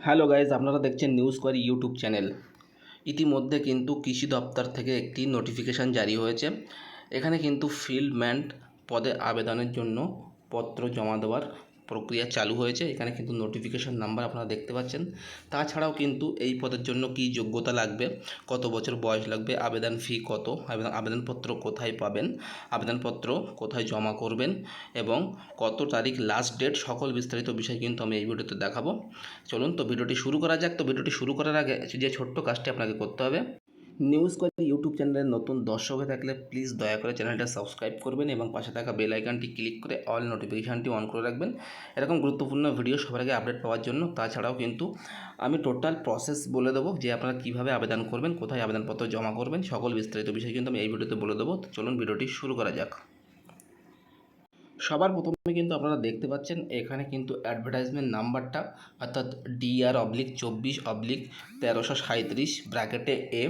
Hello guys, আপনারা দেখছেন news query YouTube channel. ইতিমধ্যে কিন্তু কৃষি দপ্তর থেকে একটি নোটিফিকেশান জারি হয়েছে। এখানে কিন্তু ফিল্ড ম্যান্ড পদে আবেদনের জন্য পত্র জমা দেওয়ার প্রক্রিয়া চালু হয়েছে, এখানে কিন্তু নোটিফিকেশান নাম্বার আপনারা দেখতে পাচ্ছেন। তাছাড়াও কিন্তু এই পদের জন্য কী যোগ্যতা লাগবে, কত বছর বয়স লাগবে, আবেদন ফি কত, আবেদন আবেদনপত্র কোথায় পাবেন, আবেদনপত্র কোথায় জমা করবেন, এবং কত তারিখ লাস্ট ডেট সকল বিস্তারিত বিষয় কিন্তু আমি এই ভিডিওতে দেখাবো। চলুন তো ভিডিওটি শুরু করা যাক। তো ভিডিওটি শুরু করার আগে যে ছোট্ট কাজটি আপনাকে করতে হবে নিউজ করে ইউটিউব চ্যানেলের নতুন দর্শক হয়ে থাকলে প্লিজ দয়া করে চ্যানেলটা সাবস্ক্রাইব করবেন এবং পাশে থাকা বেল আইকনটি ক্লিক করে অল নোটিফিকেশানটি অন করে রাখবেন। এরকম গুরুত্বপূর্ণ ভিডিও সবার আগে আপডেট পাওয়ার জন্য। তাছাড়াও কিন্তু আমি টোটাল প্রসেস বলে দেবো যে আপনারা কীভাবে আবেদন করবেন, কোথায় আবেদনপত্র জমা করবেন, সকল বিস্তারিত বিষয় কিন্তু আমি এই ভিডিওতে বলে দেবো। চলুন ভিডিওটি শুরু করা যাক। সবার প্রথমে কিন্তু আপনারা দেখতে পাচ্ছেন, এখানে কিন্তু অ্যাডভার্টাইজমেন্ট নাম্বারটা অর্থাৎ ডিআর অবলিক চব্বিশ অবলিক তেরোশো সাঁত্রিশ ব্র্যাকেটে এ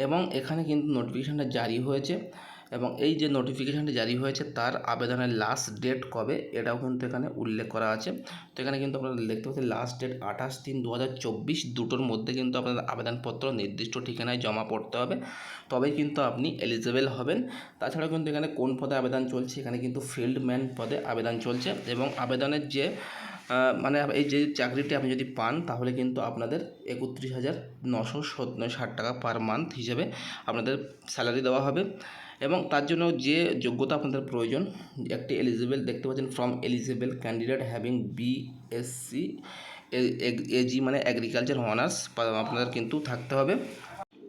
এবং এখানে কিন্তু নোটিফিকেশানটা জারি হয়েছে এবং এই যে নোটিফিকেশানটি জারি হয়েছে তার আবেদনের লাস্ট ডেট কবে এটাও কিন্তু এখানে উল্লেখ করা আছে। তো এখানে কিন্তু আপনারা দেখতে পাচ্ছেন লাস্ট ডেট আঠাশ তিন দু দুটোর মধ্যে কিন্তু আপনাদের আবেদনপত্র নির্দিষ্ট ঠিকানায় জমা পড়তে হবে। তবেই কিন্তু আপনি এলিজেবল হবেন। তাছাড়াও কিন্তু এখানে কোন পদে আবেদন চলছে এখানে কিন্তু ফিল্ডম্যান পদে আবেদন চলছে এবং আবেদনের যে মানে এই যে চাকরিটি আপনি যদি পান, তাহলে কিন্তু আপনাদের একত্রিশ হাজার নশো ষাট টাকা পার মান্থ হিসেবে আপনাদের স্যালারি দেওয়া হবে। এবং তার জন্য যে যোগ্যতা আপনাদের প্রয়োজন, একটি এলিজিবল দেখতে পাচ্ছেন from eligible candidate having BSc Ag মানে অ্যাগ্রিকালচার অনার্স আপনাদের কিন্তু থাকতে হবে।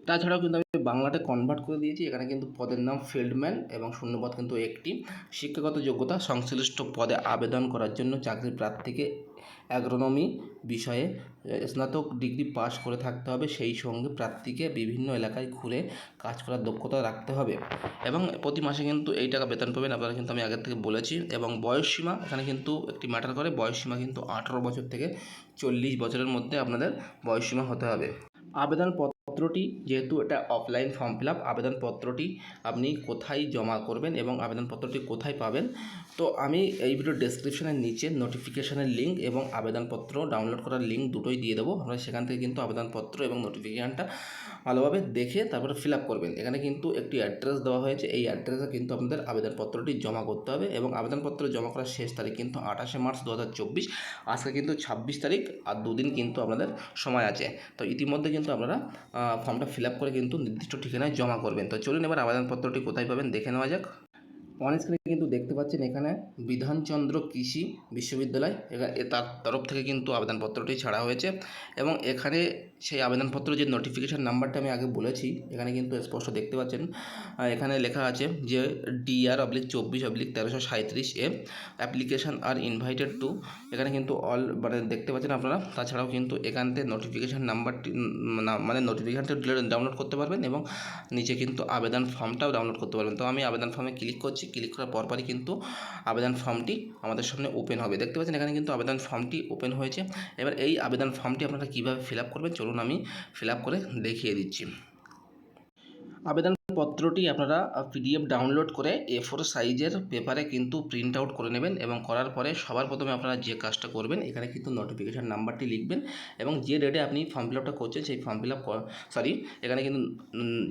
তাছাড়াও কিন্তু বাংলাতে কনভার্ট করে দিয়েছি। এখানে কিন্তু পদের নাম ফিল্ডম্যান এবং শূন্যপদ কিন্তু একটি। শিক্ষাগত যোগ্যতা, সংশ্লিষ্ট পদে আবেদন করার জন্য চাকরি প্রার্থীকে অ্যাগ্রোনমি বিষয়ে স্নাতক ডিগ্রি পাশ করে থাকতে হবে। সেই সঙ্গে প্রার্থীকে বিভিন্ন এলাকায় ঘুরে কাজ করার দক্ষতা রাখতে হবে। এবং প্রতি মাসে কিন্তু এই টাকা বেতন পাবেন আপনারা কিন্তু আমি আগের থেকে বলেছি। এবং বয়সসীমা এখানে কিন্তু একটি ম্যাটার করে। বয়সসীমা কিন্তু আঠারো বছর থেকে চল্লিশ বছরের মধ্যে আপনাদের বয়সসীমা হতে হবে। আবেদনপত্রটি যেহেতু এটা অফলাইন ফর্ম ফিল আপ আবেদনপত্রটি আপনি কোথায় জমা করবেন এবং আবেদনপত্রটি কোথায় পাবেন, তো আমি এই ভিডিও ডেসক্রিপশনের নিচে নোটিফিকেশনের লিঙ্ক এবং আবেদনপত্র ডাউনলোড করার লিঙ্ক দুটোই দিয়ে দেবো। আমরা সেখান থেকে কিন্তু আবেদনপত্র এবং নোটিফিকেশানটা ভালোভাবে দেখে তারপরে ফিল আপ করবেন। এখানে কিন্তু একটি অ্যাড্রেস দেওয়া হয়েছে। এই অ্যাড্রেসে কিন্তু আপনাদের আবেদনপত্রটি জমা করতে হবে এবং আবেদনপত্র জমা করার শেষ তারিখ কিন্তু আঠাশে মার্চ দু হাজার চব্বিশ। আজকে কিন্তু ছাব্বিশ তারিখ আর দুদিন কিন্তু আপনাদের সময় আছে। তো ইতিমধ্যে কিন্তু আপনারা ফর্মটা ফিল আপ করে কিন্তু নির্দিষ্ট ঠিকানায় জমা করবেন। তো চলুন এবার আবেদনপত্রটি কোথায় পাবেন দেখে নেওয়া যাক। অন স্ক্রিনে কিন্তু দেখতে পাচ্ছেন এখানে বিধানচন্দ্র কৃষি বিশ্ববিদ্যালয়। তার তরফ থেকে কিন্তু আবেদনপত্রটি ছাড়া হয়েছে এবং এখানে সেই আবেদনপত্র যে নোটিফিকেশান নাম্বারটা আমি আগে বলেছি, এখানে কিন্তু স্পষ্ট দেখতে পাচ্ছেন। এখানে লেখা আছে যে ডিআর অবলিক চব্বিশ অবলিক তেরোশো সাঁত্রিশ এ অ্যাপ্লিকেশান আর ইনভাইটেড টু এখানে কিন্তু অল মানে দেখতে পাচ্ছেন আপনারা। তাছাড়াও কিন্তু এখান থেকে নোটিফিকেশান নাম্বারটি মানে নোটিফিকেশানটা ডাউনলোড করতে পারবেন এবং নিচে কিন্তু আবেদন ফর্মটাও ডাউনলোড করতে পারবেন। তো আমি আবেদন ফর্মে ক্লিক করছি। ক্লিক করার পরপরই কিন্তু আবেদন ফর্মটি আমাদের সামনে ওপেন হবে। দেখতে পাচ্ছেন এখানে কিন্তু আবেদন ফর্মটি ওপেন হয়েছে। এবার এই আবেদন ফর্মটি আপনারা কীভাবে ফিল আপ করবেন? চলুন আমি ফিল আপ করে দেখিয়ে দিচ্ছি। আবেদনপত্রটি আপনারা পিডিএফ ডাউনলোড করে এ ফোর সাইজের পেপারে কিন্তু প্রিন্ট আউট করে নেবেন এবং করার পরে সবার প্রথমে আপনারা যে কাজটা করবেন, এখানে কিন্তু নোটিফিকেশান নাম্বারটি লিখবেন এবং যে ডেটে আপনি ফর্ম ফিল আপটা করছেন সেই ফর্ম ফিল আপ সরি এখানে কিন্তু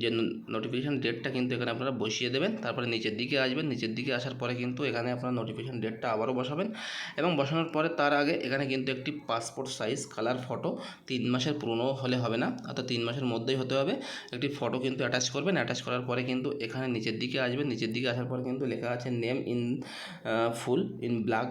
যে নোটিফিকেশান ডেটটা কিন্তু এখানে আপনারা বসিয়ে দেবেন, তারপরে নিচের দিকে আসবেন, নিচের দিকে আসার পরে কিন্তু এখানে আপনারা নোটিফিকেশান ডেটটা আবারও বসাবেন এবং বসানোর পরে তার আগে এখানে কিন্তু একটি পাসপোর্ট সাইজ কালার ফটো তিন মাসের পুরনো হলে হবে না, অর্থাৎ তিন মাসের মধ্যেই হতে হবে। একটি ফটো কিন্তু অ্যাটাচ করবেন অ্যাটাচ করার পরে কিন্তু এখানে নিচের দিকে আসবেন নিচের দিকে আসার পরে কিন্তু লেখা আছে name in full in black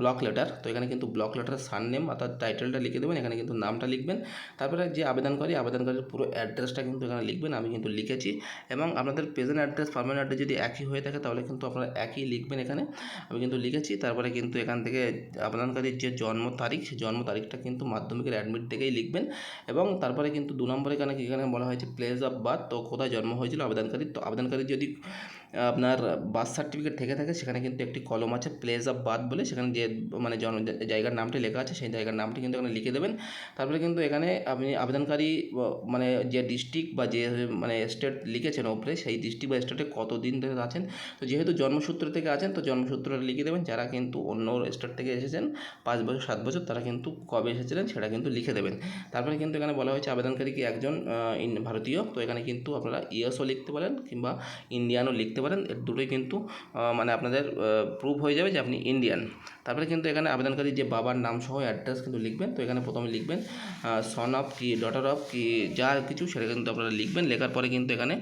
block letter তো এখানে কিন্তু ব্লক লেটার সান নেম অর্থাৎ টাইটেলটা লিখে দেবেন। এখানে কিন্তু নামটা লিখবেন। তারপরে যে আবেদনকারী আবেদনকারীর পুরো অ্যাড্রেসটা কিন্তু এখানে লিখবেন। আমি কিন্তু লিখেছি। এবং আপনাদের প্রেজেন্ট অ্যাড্রেস পারমানেন্ট অ্যাড্রেস যদি একই হয়ে থাকে, তাহলে কিন্তু আপনারা একই লিখবেন এখানে। আমি কিন্তু লিখেছি। তারপরে কিন্তু এখান থেকে আবেদনকারীর যে জন্ম তারিখ জন্ম তারিখটা কিন্তু মাধ্যমিকের অ্যাডমিট থেকেই লিখবেন। এবং তারপরে কিন্তু দু নম্বরে এখানে এখানে বলা হয়েছে প্লেস অফ বার্থ তো কোথায় জন্ম হয়েছিল? আবেদনকারী তো আবেদনকারী যদি আপনার বার্থ সার্টিফিকেট থেকে থাকে, সেখানে কিন্তু একটি কলম আছে প্লেস অফ বার্থ বলে, সেখানে যে মানে জন্ম জায়গার নামটি লেখা আছে, সেই জায়গার নামটি কিন্তু এখানে লিখে দেবেন। তারপরে কিন্তু এখানে আপনি আবেদনকারী মানে যে ডিস্ট্রিক্ট বা যে মানে স্টেট লিখেছেন ওপরে, সেই ডিস্ট্রিক্ট বা স্টেটে কতদিন ধরে আছেন। তো যেহেতু জন্মসূত্র থেকে আছেন, তো জন্মসূত্রটা লিখে দেবেন, যারা কিন্তু অন্য স্টেট থেকে এসেছেন, পাঁচ বছর, সাত বছর, তারা কিন্তু কবে এসেছিলেন, সেটা কিন্তু লিখে দেবেন। তারপরে কিন্তু এখানে বলা হয়েছে, আবেদনকারী কি একজন ভারতীয়? তো এখানে কিন্তু আপনারা ইয়েসও লিখতে পারেন, কিংবা ইন্ডিয়ানও লিখতে পারেন, এর দুটোই কিন্তু মানে আপনাদের প্রুভ হয়ে যাবে যে আপনি ইন্ডিয়ান তারপরে কিন্তু এখানে আবেদনকারী যে বাবার নাম সহ অ্যাড্রেস কিন্তু লিখবেন, তো এখানে প্রথমে লিখবেন সন অফ কি ডটার অফ কি, যা কিছু সেটা কিন্তু আপনারা লিখবেন, লেখার পরে কিন্তু এখানে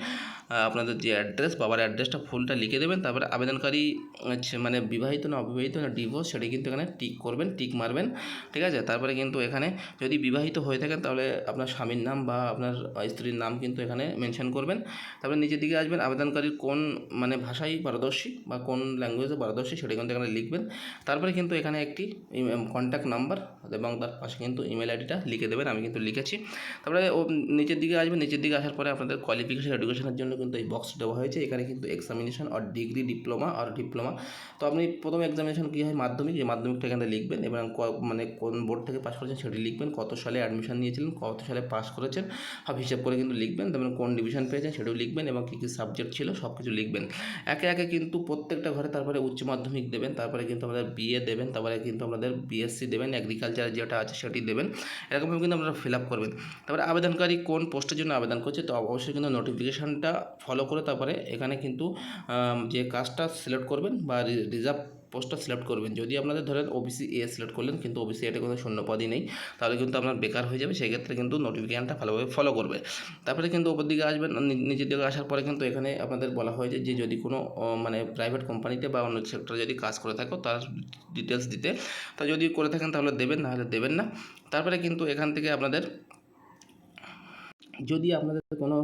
আপনাদের যে অ্যাড্রেস বাবার অ্যাড্রেসটা ফুলটা লিখে দেবেন, তারপরে আবেদনকারী হচ্ছে মানে বিবাহিত না অবিবাহিত না ডিভোর্স সেটা কিন্তু এখানে টিক করবেন টিক মারবেন, ঠিক আছে? তারপরে কিন্তু এখানে যদি বিবাহিত হয়ে থাকেন, তাহলে আপনার স্বামীর নাম বা আপনার স্ত্রীর নাম কিন্তু এখানে মেনশন করবেন। তারপরে নিচের দিকে আসবেন, আবেদনকারীর কোন মানে ভাষাই পারদর্শী বা কোন ল্যাঙ্গুয়েজে পারদর্শী সেটা কিন্তু এখানে লিখবেন। তারপরে কিন্তু এখানে একটি কন্ট্যাক্ট নাম্বার এবং তার পাশে কিন্তু ইমেল আইডিটা লিখে দেবেন, আমি কিন্তু লিখেছি। তারপরে ও নিচের দিকে আসবেন নিচের দিকে আসার পরে আপনাদের কোয়ালিফিকেশন এডুকেশনের জন্য কিন্তু এই বক্স দেওয়া হয়েছে। এখানে কিন্তু এক্সামিনেশন আর ডিগ্রি ডিপ্লোমা আর ডিপ্লোমা তো আপনি প্রথম এক্সামিনেশন কী হয়? মাধ্যমিক যে মাধ্যমিকটা এখানে লিখবেন এবং মানে কোন বোর্ড থেকে পাস করেছেন সেটি লিখবেন। কত সালে অ্যাডমিশন নিয়েছিলেন, কত সালে পাস করেছেন, সব হিসাব করে কিন্তু লিখবেন। তারপরে কোন ডিভিশন পেয়েছেন সেটাও লিখবেন এবং কী কী সাবজেক্ট ছিল সব কিছু লিখবেন। একে একে কিন্তু প্রত্যেকটা ঘরে তারপরে উচ্চ মাধ্যমিক দেবেন, তারপরে কিন্তু আমাদের বিএ দেবেন, তারপরে কিন্তু আমাদের বিএসসি দেবেন এগ্রিকালচার যেটা আছে সেটি দেবেন। এরকমভাবে কিন্তু আপনারা ফিল আপ করবেন। তারপরে আবেদনকারী কোন পোস্টের জন্য আবেদন করছে, তো অবশ্যই কিন্তু নোটিফিকেশানটা ফলো করে তারপরে এখানে কিন্তু যে কাজটা সিলেক্ট করবেন বা রিজার্ভ পোস্টটা সিলেক্ট করবেন। যদি আপনাদের ধরেন ওবিসি এ সিলেক্ট করলেন, কিন্তু ওবিসি এটা কোনো শূন্যপদই নেই, তাহলে কিন্তু আপনার বেকার হয়ে যাবে সেই ক্ষেত্রে কিন্তু নোটিফিকেশানটা ভালোভাবে ফলো করবে। তারপরে কিন্তু ওপর দিকে আসবেন, নি- নিচের দিকে আসার পরে কিন্তু এখানে আপনাদের বলা হয়েছে যে যদি কোনো মানে প্রাইভেট কোম্পানিতে বা অন্য সেক্টরে যদি কাজ করে থাকো, তার ডিটেলস দিতে। তা যদি করে থাকেন তাহলে দেবেন, না হলে দেবেন না। তারপরে কিন্তু এখান থেকে আপনাদের যদি আপনাদের কোনো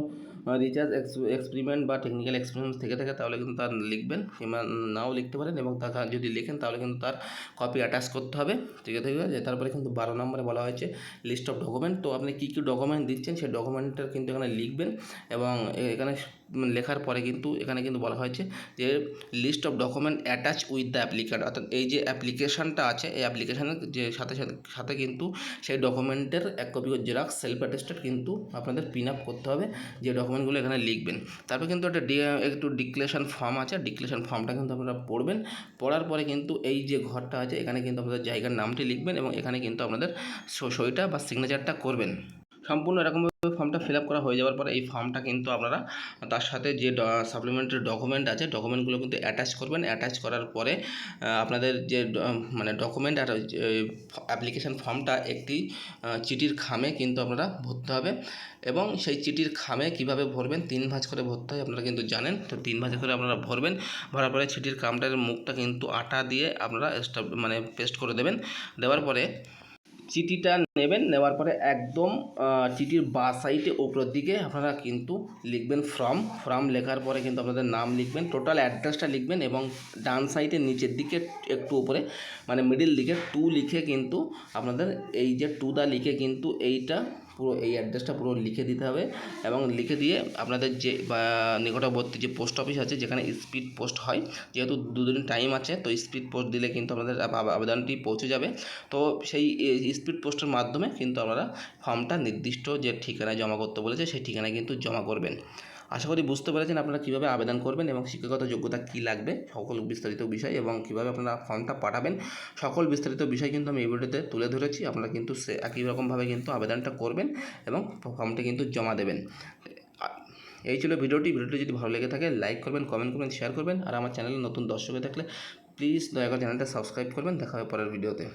রিচার্জ এক্সপেরিমেন্ট বা টেকনিক্যাল এক্সপেরিমেন্ট থেকে থাকে, তাহলে কিন্তু তার লিখবেন, কিংবা নাও লিখতে পারেন, এবং তা যদি লেখেন, তাহলে কিন্তু তার কপি অ্যাটাচ করতে হবে, ঠিক আছে? তারপরে কিন্তু বারো নম্বরে বলা হয়েছে লিস্ট অফ ডকুমেন্ট তো আপনি কী কী ডকুমেন্ট দিচ্ছেন, সেই ডকুমেন্টটা কিন্তু এখানে লিখবেন, এবং এখানে লেখার পরে কিন্তু এখানে কিন্তু বলা হয়েছে যে list of document attach with the applicant অর্থাৎ এই যে অ্যাপ্লিকেশনটা আছে, এই অ্যাপ্লিকেশানের যে সাথে সাথে সাথে কিন্তু সেই ডকুমেন্টের এক কপি জেরক্স সেলফ অ্যাটেস্টেড কিন্তু আপনাদের পিন আপ করতে হবে যে ডকুমেন্টগুলো এখানে লিখবেন। তারপর কিন্তু একটা ডি একটু ডিক্লেশন ফর্ম আছে ডিক্লেশন ফর্মটা কিন্তু আপনারা পড়বেন। পড়ার পরে কিন্তু এই যে ঘরটা আছে, এখানে কিন্তু আপনাদের জায়গার নামটি লিখবেন এবং এখানে কিন্তু আপনাদের সইটা বা সিগনেচারটা করবেন। সম্পূর্ণ এরকমভাবে ফর্মটা ফিল আপ করা হয়ে যাওয়ার পরে এই ফর্মটা কিন্তু আপনারা তার সাথে যে সাপ্লিমেন্টারি ডকুমেন্ট আছে ডকুমেন্টগুলো কিন্তু অ্যাটাচ করবেন। অ্যাটাচ করার পরে আপনাদের যে মানে ডকুমেন্ট আর অ্যাপ্লিকেশন ফর্মটা একটি চিঠির খামে কিন্তু আপনারা ভরতে হবে এবং সেই চিঠির খামে কীভাবে ভরবেন, তিন ভাঁজ করে ভরতে হয় আপনারা কিন্তু জানেন। তো তিন ভাঁজ করে আপনারা ভরবেন, ভরার পরে চিঠির খামটার মুখটা কিন্তু আটা দিয়ে আপনারা মানে পেস্ট করে দেবেন। দেওয়ার পরে চিঠিটা নেবেন, নেওয়ার পরে একদম চিঠির বা সাইটে ওপরের দিকে আপনারা কিন্তু লিখবেন ফ্রম ফ্রম লেখার পরে কিন্তু আপনাদের নাম লিখবেন টোটাল অ্যাড্রেসটা লিখবেন এবং ডান সাইডে নিচের দিকে একটু উপরে মানে মিডিল দিকে টু লিখে কিন্তু আপনাদের এই যে টু দা লিখে কিন্তু এইটা পুরো এই অ্যাড্রেসটা পুরো লিখে দিতে হবে এবং লিখে দিয়ে আপনাদের যে, বা নিকটবর্তী যে পোস্ট অফিস আছে যেখানে স্পিড পোস্ট হয়, যেহেতু দুদিন টাইম আছে, তো স্পিড পোস্ট দিলে কিন্তু আপনাদের আবেদনটি পৌঁছে যাবে। তো সেই স্পিড পোস্টের মাধ্যমে কিন্তু আপনারা ফর্মটা নির্দিষ্ট যে ঠিকানায় জমা করতে বলেছে, সেই ঠিকানায় কিন্তু জমা করবেন। আশা করি বুঝতে পেরেছেন আপনারা কীভাবে আবেদন করবেন এবং শিক্ষাগত যোগ্যতা কী লাগবে, সকল বিস্তারিত বিষয় এবং কীভাবে আপনারা ফর্মটা পাঠাবেন, সকল বিস্তারিত বিষয় কিন্তু আমি এই ভিডিওতে তুলে ধরেছি, আপনারা কিন্তু সে একই রকমভাবে কিন্তু আবেদনটা করবেন এবং ফর্মটি কিন্তু জমা দেবেন। এই ছিল ভিডিওটি ভিডিওটি যদি ভালো লেগে থাকে লাইক করবেন, কমেন্ট করবেন, শেয়ার করবেন, আর আমার চ্যানেলে নতুন দর্শক হয়ে থাকলে প্লিজ দয়া করে চ্যানেলটা সাবস্ক্রাইব করবেন, দেখা হবে পরের ভিডিওতে।